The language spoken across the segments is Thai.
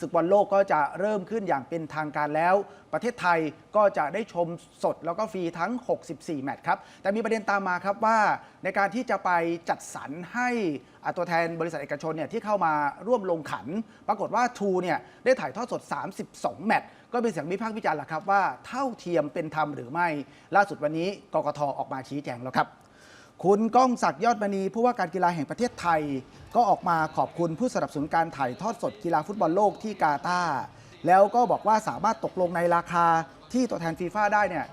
ศึกบอลโลกก็จะเริ่มขึ้นอย่างเป็นทางการแล้ว ประเทศไทยก็จะได้ชมสดแล้วก็ฟรีทั้ง 64 แมตช์ครับ แต่มีประเด็นตามมาครับว่าในการที่จะไปจัดสรรให้อาตัวแทนบริษัทเอกชนเนี่ยที่เข้ามาร่วมลงขัน ปรากฏว่าทูเนี่ยได้ถ่ายทอดสด 32 แมตช์ก็เป็นเสียงวิพากษ์วิจารณ์แหละครับว่าเท่าเทียมเป็นธรรมหรือไม่ล่าสุดวันนี้กกทออกมาชี้แจงแล้วครับ คุณก้องศักดิ์ยอดมณีผู้ว่าการกีฬาแห่งประเทศไทย ก็ออกมาขอบคุณผู้สนับสนุนการถ่ายทอดสดกีฬาฟุตบอลโลกที่กาตาร์แล้วก็บอกว่าสามารถตกลงในราคาที่ตัวแทนฟีฟ่าได้เนี่ย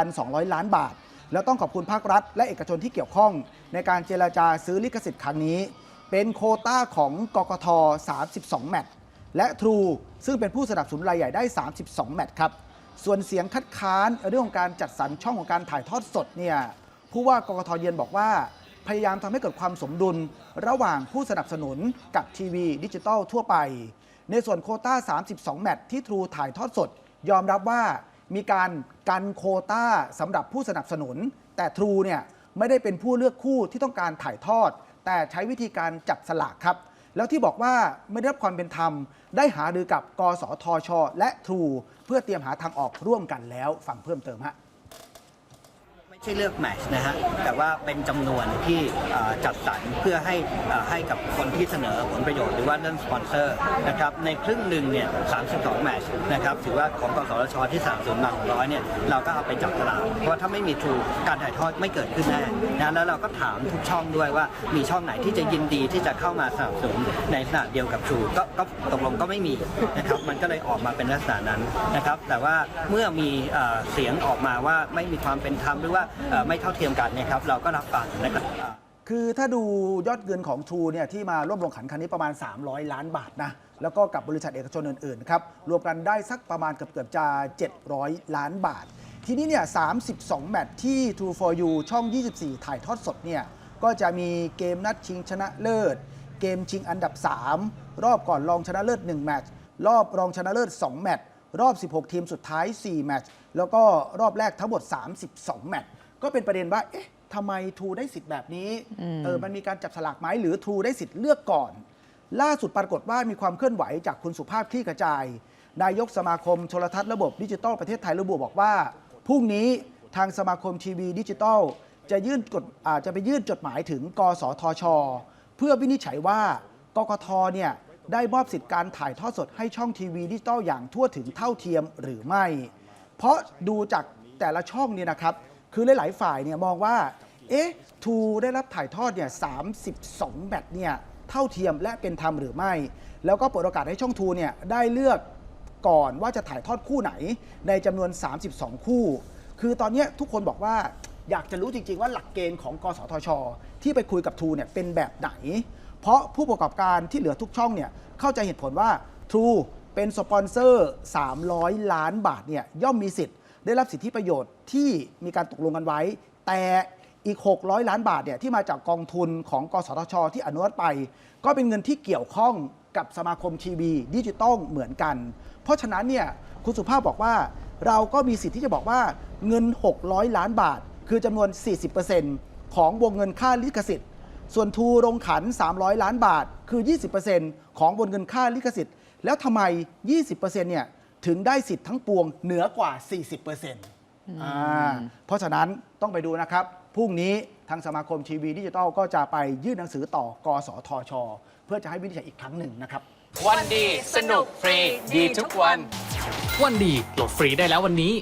1,200 ล้านบาท แล้วต้องขอบคุณภาครัฐ และเอกชนที่เกี่ยวข้อง ในการเจราจาซื้อลิขสิทธิ์ครั้งนี้ เป็นโคต้าของกกท 32 แมตช์และ True ซึ่งเป็นผู้สนับสนุนรายใหญ่ได้ 32 แมตช์ครับส่วนเสียงคัดค้านเรื่องของการจัดสรรช่องของการถ่ายทอดสดเนี่ย ผู้ว่ากกทเยือนบอกว่า พยายามทำให้เกิดความสมดุลระหว่างผู้สนับสนุนกับทีวีดิจิตอลทั่วไป ในส่วนโคต้า 32 แมตช์ที่ True ถ่ายทอดสด ยอมรับว่ามีการกันโคต้าสำหรับผู้สนับสนุน แต่ True เนี่ยไม่ได้เป็นผู้เลือกคู่ที่ต้องการถ่ายทอด แต่ใช้วิธีการจับสลากครับแล้วที่บอกว่าไม่ได้รับความเป็นธรรม ได้หารือกับกสทช และ True เพื่อเตรียมหาทางออกร่วมกันแล้วฟังเพิ่มเติมฮะ ไม่ใช่เลือกแมช์นะฮะแต่ว่าเป็นจำนวนที่จัดสรรเพื่อให้ให้กับคนที่เสนอผลประโยชน์หรือว่าเรื่องสปอนเซอร์นะครับในครึ่งหนึ่งเนี่ย32แมช์นะครับถือว่าของกสทชที่3 0มาของร้อยเนี่ยเราก็เอาไปจับตลาดเพราะถ้าไม่มีทรูการถ่ายทอดไม่เกิดขึ้นแน่นะแล้วเราก็ถามทุกช่องด้วยว่ามีช่องไหนที่จะยินดีที่จะเข้ามาสนับสนุนในลักษณะเดียวกับทรูก็ก็ตกลงก็ไม่มีนะครับมันก็เลยออกมาเป็นลักษณะนั้นนะครับแต่ว่าเมื่อมีเสียงออกมาว่าไม่มีความเป็นธรรมหรือว่าไม่เท่าเทียมกันเนะครับเราก็รับฟังนะครับคือถ้าดูยอดเงินของ True เนี่ยที่มาร่วมลงขันครั้งนี้ประมาณ 300 ล้านบาทนะแล้วก็กับบริษัทเอกชนอื่นๆครับรวมกันได้สักประมาณเกือบเกือบๆจะ 700 ล้านบาท ทีนี้เนี่ย 32 แมตช์ที่ True for You ช่อง 24 ถ่ายทอดสดเนี่ยก็จะมีเกมนัดชิงชนะเลิศ เกมชิงอันดับ 3 รอบก่อนรองชนะเลิศ 1 แมตช์รอบรองชนะเลิศ 2 แมตช์รอบ 16 ทีมสุดท้าย 4 แมตช์แล้วก็รอบแรกทั้งหมด 32 แมตช์ ก็เป็นประเด็นว่า เอ๊ะทำไมทรูได้สิทธิ์แบบนี้เออมันมีการจับสลากไหมหรือทรูได้สิทธิ์เลือกก่อน ล่าสุดปรากฏว่ามีความเคลื่อนไหวจากคุณสุภาพคลี่กระจาย นายกสมาคมโทรทัศน์ระบบดิจิตอลประเทศไทยระบุบอกว่าพรุ่งนี้ทางสมาคมทีวีดิจิตอลจะยื่นกฎอาจจะไปยื่นจดหมายถึง กสทช เพื่อวินิจฉัยว่ากกทเนี่ยได้มอบสิทธิการถ่ายทอดสดให้ช่องทีวีดิจิตอลอย่างทั่วถึงเท่าเทียมหรือไม่ เพราะดูจากแต่ละช่องเนี่ยนะครับ คือหลาย ๆ ฝ่ายเนี่ยมองว่า เอ๊ะทูได้รับถ่ายทอดเนี่ย32แบตเนี่ยเท่าเทียมและเป็นธรรมหรือไม่ แล้วก็เปิดโอกาสให้ช่องทูเนี่ยได้เลือกก่อนว่าจะถ่ายทอดคู่ไหนในจำนวน 32 คู่ คือตอนนี้ทุกคนบอกว่าอยากจะรู้จริง ๆ ว่าหลักเกณฑ์ของกสทช ที่ไปคุยกับทูเนี่ยเป็นแบบไหน เพราะผู้ประกอบการที่เหลือทุกช่องเนี่ยเข้าใจเหตุผลว่า True เป็นสปอนเซอร์ 300 ล้านบาทเนี่ยย่อมมีสิทธิ์ ได้รับสิทธิประโยชน์ที่มีการตกลงกันไว้ แต่อีก 600 ล้านบาทเนี่ยที่มาจากกองทุนของกสทช ที่อนุมัติไป ก็เป็นเงินที่เกี่ยวข้องกับสมาคมทีวีดิจิตอลเหมือนกัน เพราะฉะนั้นเนี่ยคุณสุภาพบอกว่าเราก็มีสิทธิ์ที่จะบอกว่าเงิน 600 ล้านบาท คือจำนวน 40%ของวงเงินค่าลิขสิทธิ์ ส่วนทูโรงขัน 300 ล้านบาท คือ 20%ของบนเงินค่าลิขสิทธิ์ แล้วทำไม 20%เนี่ย ถึงได้สิทธิ์ทั้งปวงเหนือกว่า 40%อ่าเพราะฉะนั้นต้องไปดูนะครับพรุ่งนี้ทางสมาคมทีวีดิจิทัลก็จะไปยื่นหนังสือต่อกสทช เพื่อจะให้วินิจฉัยอีกครั้งหนึ่งนะครับ วันดีสนุกฟรีดีทุกวัน วันดีโหลดฟรีได้แล้ววันนี้